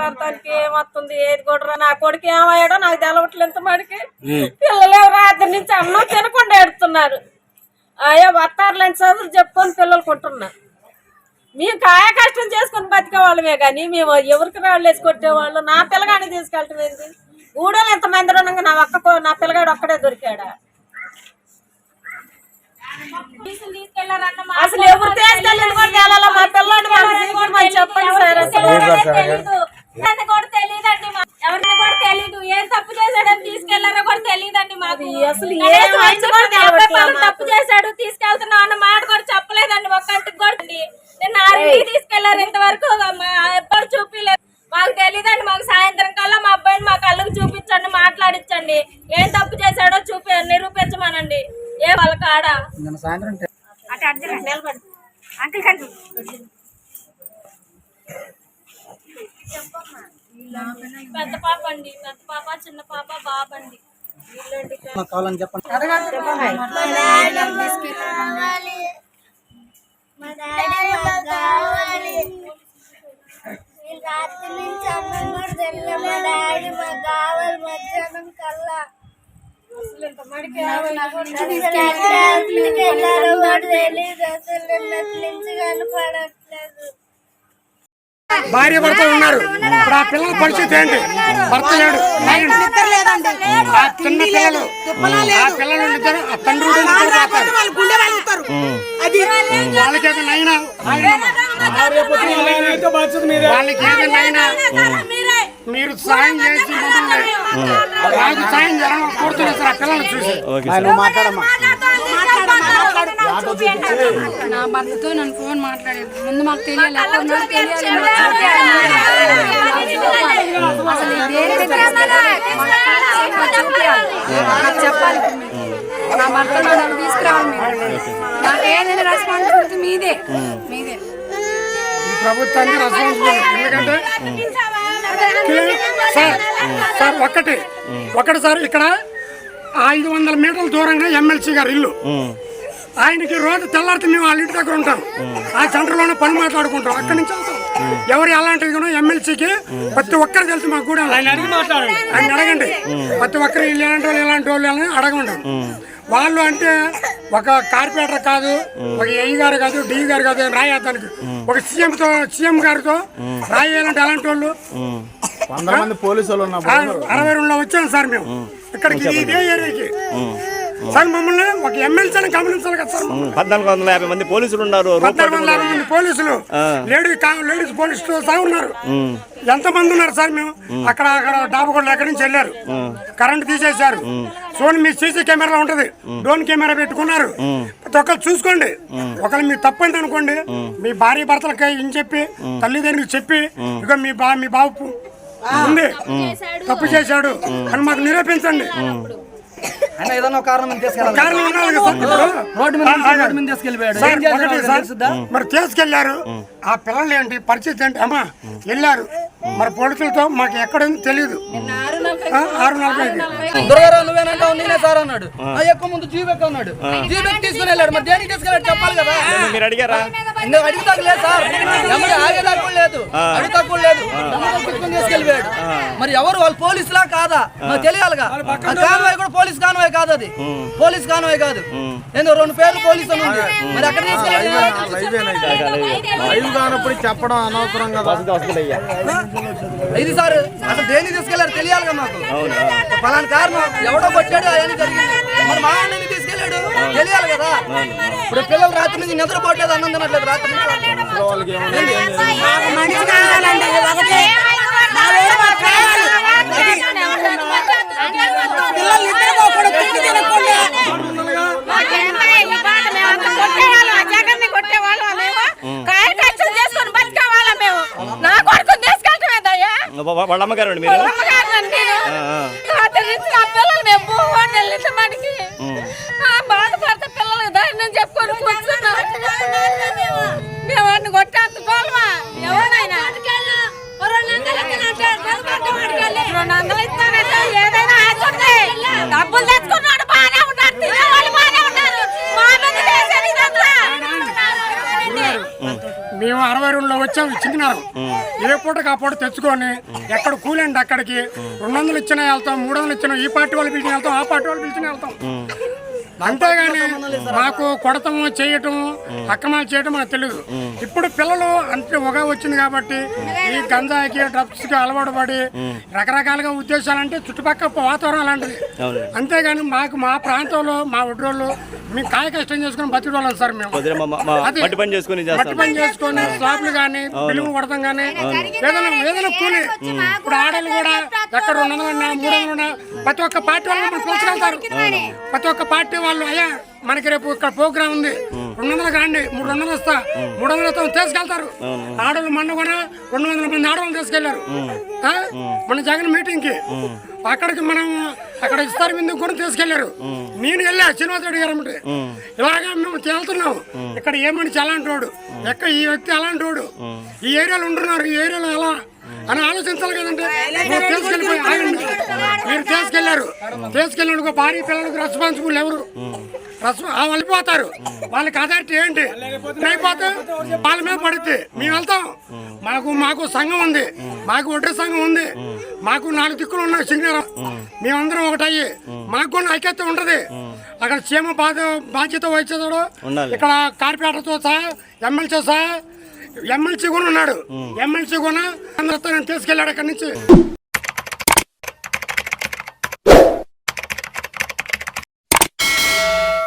ప్రాంతానికి ఏమొస్తుంది? ఏది కూడా నా కొడుకు ఏమయ్యాడో నాకు తెలవట్లేదు ఎంత మడికి పిల్లలు రాత్రి నుంచి అన్నం తినకుండా ఎడుతున్నారు అయ్యో వత్తారులేని చదువులు చెప్పుకొని పిల్లలు కొంటున్నారు. మేము కాయ కష్టం చేసుకొని బతికే వాళ్ళమే కానీ మేము ఎవరికి రాళ్ళు వేసి కొట్టేవాళ్ళు? నా పిల్లగాడిని తీసుకెళ్ళటం ఏంది? ఊడోలు ఎంతమంది ఉండగా నా ఒక్క నా పిల్లగాడు ఒక్కడే దొరికాడా? అసలు ఎవరు తీసుకెళ్ళింది కూడా తేలాలా మా పిల్లాడు చెప్పండి సార్. అసలు ఎవరిని కూడా తెలియదండి ఎవరిని కూడా తెలియదు ఏం తప్పు చేశాడని తీసుకెళ్ళారో కూడా తెలియదండి మాకు. తప్పు చేశాడు తీసుకెళ్తున్నాం అన్న మాట కూడా చెప్పలేదండి ఒక్కంటికి కూడా. అండి. నేను ఆరింటికి తీసుకెళ్ళారు ఇంతవరకు. ఎప్పుడు చూపించలేదు మాకు తెలియదండి మాకు సాయంత్రం కల్లా మా అబ్బాయిని మా కళ్ళకు చూపించండి మాట్లాడించండి. ఏం తప్పు చేశాడో చూపి నిరూపించమనండి. ఏ వాళ్ళ కాడ? నిన్న అంకుల్ పెద్ద పాప అండి పెద్ద పాప చిన్న పాప బాబు అండి. కావాలని చెప్పండి. రాత్రి నుంచి అన్నం కూడా తినలే మా డాడీ మాకు కావాలి మధ్యాహ్నం కల్లా తెలియదు అసలు నిన్న అట్ల నుంచి కనపడట్లేదు భార్య భర్త ఉన్నారు. ఇప్పుడు ఆ పిల్లల పరిస్థితి ఏంటి? భర్త లేడు. ఆ చిన్న పిల్లలు. ఆ పిల్లలు ఇద్దరు ఆ తండ్రి. వాళ్ళకి ఏదో నైనా వాళ్ళకి ఏదో నైనా మీరు సాయం చేసి సాయం చేయాలని కోరుతున్నారు సార్ ఆ పిల్లల్ని చూసి. మాట్లాడమ్మా. నా భర్తతో నన్ను ఫోన్ మాట్లాడాడు ముందు మాకు తెలియాలి. చెప్పాలి. నా భర్త నన్ను తీసుకురావాలి నాకు ఏదైనా రెస్పాన్సిబిలిటీ మీదే. మీదే. ప్రభుత్వానికి రెస్పాన్సిబుల్ ఎందుకంటే సార్ సార్ ఒక్కటి. ఒక్కటి సార్ ఇక్కడ ఐదు వందల మీటర్ల దూరంగా ఎమ్మెల్సీ గారు ఇల్లు. ఆయనకి రోజు తెల్లారితే మేము వాళ్ళ ఇంటి దగ్గర ఉంటాం. ఆ సెంటర్లోనే పని మాట్లాడుకుంటాం. అక్కడి నుంచి వెళ్తాం. ఎవరు ఎలాంటిది కూడా ఎమ్మెల్సీకి ప్రతి ఒక్కరు తెలుసు మాకు కూడా ఆయన అడగండి. ప్రతి ఒక్కరు ఎలాంటి వాళ్ళు ఎలాంటి వాళ్ళు అని అడగండి వాళ్ళు అంటే ఒక కార్పొరేటర్ కాదు ఒక ఏఈ గారు కాదు డి గారు కాదు రాయడానికి ఒక సీఎం తో సీఎం గారితో రాయాలంటే ఎలాంటి వాళ్ళు? అరవై రెండులో వచ్చాం సార్ మేము. ఇక్కడికి ఇదే ఏరియాకి. సార్ మమ్మల్ని ఒక ఎమ్మెల్సీని గమనించాలి కదా సార్. పద్నాలుగు వందల యాభై మంది పోలీసులు ఉన్నారు పద్నాలుగు వందల యాభై మంది పోలీసులు లేడీ లేడీస్ పోలీసులు సహా ఉన్నారు. ఎంత మంది ఉన్నారు సార్ మేము? అక్కడ అక్కడ డాబగొండ ఎక్కడి నుంచి వెళ్ళారు. కరెంట్ తీసేశారు. చూడండి మీ సీసీ కెమెరా ఉంటది. డ్రోన్ కెమెరా పెట్టుకున్నారు. ప్రతి ఒక్కరు చూసుకోండి. ఒకవేళ మీరు తప్పండి అనుకోండి. మీ భార్య భర్తలకి ఇన్ చెప్పి తల్లిదండ్రులకు చెప్పి ఇక మీ బా మీ బాబు ఉంది. తప్పు చేశాడు. అని మాకు నిరూపించండి. ఆయన ఏదైనా కారణం? మరి తీసుకెళ్ళారు. ఆ పిల్లలు ఏంటి? పరిస్థితి ఏంటి? అమ్మా వెళ్ళారు. మరి పోలీసులతో మాకు ఎక్కడ తెలియదు ఆరు దుర్గారావు నువ్వేనంటావు? నేనే సార్ అన్నాడు. ఆ. ఎక్కువ ముందు జీబెక్ అన్నాడు. జీబెక్ తీసుకుని వెళ్ళాడు. మరి దేనికి తీసుకెళ్ళాడు చెప్పాలి కదా. మీరు అడిగారా? ఇంకా అడిగితే లేదు సార్? ఆగేదాకా కూడా లేదు. అడిగితే కూడా లేదు. తీసుకుని తీసుకెళ్ళిపోయాడు. మరి ఎవరు? వాళ్ళు పోలీసులా కాదా? నాకు తెలియాలిగా. కాన్వాయ్ కూడా పోలీస్ కాన్వాయ్ కాదు అది. పోలీస్ కాన్వాయ్ కాదు. నేను రెండు పేర్లు పోలీసు అని ఉంది. మరి అక్కడ తీసుకెళ్ళాడు చెప్పడం అనవసరం కదా. ఇది సార్ అసలు దేనికి తీసుకెళ్ళారు తెలియాలిగా మాకు. పలానా కారణం? ఎవడో కొట్టాడు అవన్నీ జరిగింది. మరి మా అన్నని తీసుకెళ్ళాడు తెలియాలి కదా. ఇప్పుడు పిల్లలు రాత్రి నుంచి నిద్రపోవట్లేదు అన్నం తినట్లేదు రాత్రి వాళ్ళ అమ్మగారు అండి మీరు పిల్లలకి ధైర్యం చెప్పుకొని కూర్చున్నాం మేము వాడిని కొట్టేంత పోలవా ఎవరైనా రెండు వందలు ఇస్తానంటే ఏదైనా ఆశుంది డబ్బులు తెచ్చుకున్నాడు బాగానే ఉన్నాడు తినేవాళ్ళు బాగానే ఉన్నారు మా మీద చేసేది ఇదంతా మేము అరవై ఆధ్వర్యంలో వచ్చాం చింకినారు ఏ పూటకు ఆ పూట తెచ్చుకొని ఎక్కడ కూలండి అక్కడికి? రెండు వందలు ఇచ్చినా వెళ్తాం మూడు వందలు ఇచ్చినా ఈ పార్టీ వాళ్ళు పిలిచిన వెళ్తాం ఆ పార్టీ వాళ్ళు పిలిచిన వెళ్తాం. అంతేగాని మాకు కొడతాము చేయటము అక్రమాలు చేయటం మనకు తెలియదు ఇప్పుడు పిల్లలు అంటే ఒక వచ్చింది కాబట్టి ఈ గంజాయికి డ్రగ్స్కి అలవాటు పడి రకరకాలుగా ఉద్దేశాలు అంటే చుట్టుపక్కల వాతావరణం అలాంటిది. అంతేగాని మాకు మా ప్రాంతంలో మా ఒడ్రోళ్ళు మేము కాయ కష్టం చేసుకుని బతికోళ్ళం సార్ మేము. మా- మా- మా మట్టి పని చేసుకుని మట్టి చేస్తాం పని చేసుకొని స్లాబ్లు కానీ బిల్లులు కొడతాం కానీ ఏదైనా ఏదైనా కూలి. ఇప్పుడు ఆడలు కూడా ఎక్కడ రెండు వందలు ఉన్నా మూడు వందలు ఉన్నా ప్రతి ఒక్క పార్టీ వాళ్ళు మమ్మల్ని పిలుచుకెళ్తారు ప్రతి ఒక్క పార్టీ వాళ్ళు అయ్యా మనకి రేపు ఇక్కడ ప్రోగ్రామ్ ఉంది. రెండు వందలు కాండి మూడు వందలు వస్తా. మూడు వందలు వస్తా తీసుకెళ్తారు. ఆడలు మొన్న కూడా రెండు వందల మంది ఆడవాళ్ళు తీసుకెళ్ళారు? మన జగన్ మీటింగ్కి అక్కడికి మనం అక్కడ ఇస్తారు ముందు కూడా తీసుకెళ్ళారు. నేను వెళ్ళా శ్రీనివాస రెడ్డి గారు అంటే ఇలాగా మేము తేలుతున్నాం. ఇక్కడ ఏ మనిషి అలాంటి వాడు ఎక్కడ ఈ వ్యక్తి అలాంటి వాడు? ఈ ఏరియాలో ఉంటున్నారు. ఈ ఏరియాలో ఎలా? అని ఆలోచించాలి కదండి. మీరు తీసుకెళ్ళిపోయి ఆగండి. మీరు తీసుకెళ్ళారు తీసుకెళ్ళిన ఒక భార్య పిల్లలకు రెస్పాన్సిబుల్ ఎవరు? రెస్పా- ఆ వాళ్ళు పోతారు వాళ్ళకి అథారిటీ ఏంటి? అయిపోతే వాళ్ళ మీద పడుద్ది. మేము వెళ్తాం. మాకు మాకు సంఘం ఉంది. మాకు ఒడ్డే సంఘం ఉంది. మాకు నాలుగు దిక్కులు ఉన్నాయి సింగరం మేమందరం ఒకటయ్యి. మాకు కూడా ఐక్యత ఉంటది అక్కడ క్షేమ బాధ బాధ్యత వహించేదాడు ఉండాలి. ఇక్కడ కార్పొరేటర్తో సహా ఎమ్మెల్సీ సహా ఎమ్మెల్సీ కూడా ఉన్నాడు. ఎమ్మెల్సీ కూడా తీసుకెళ్ళాడు అక్కడి నుంచి.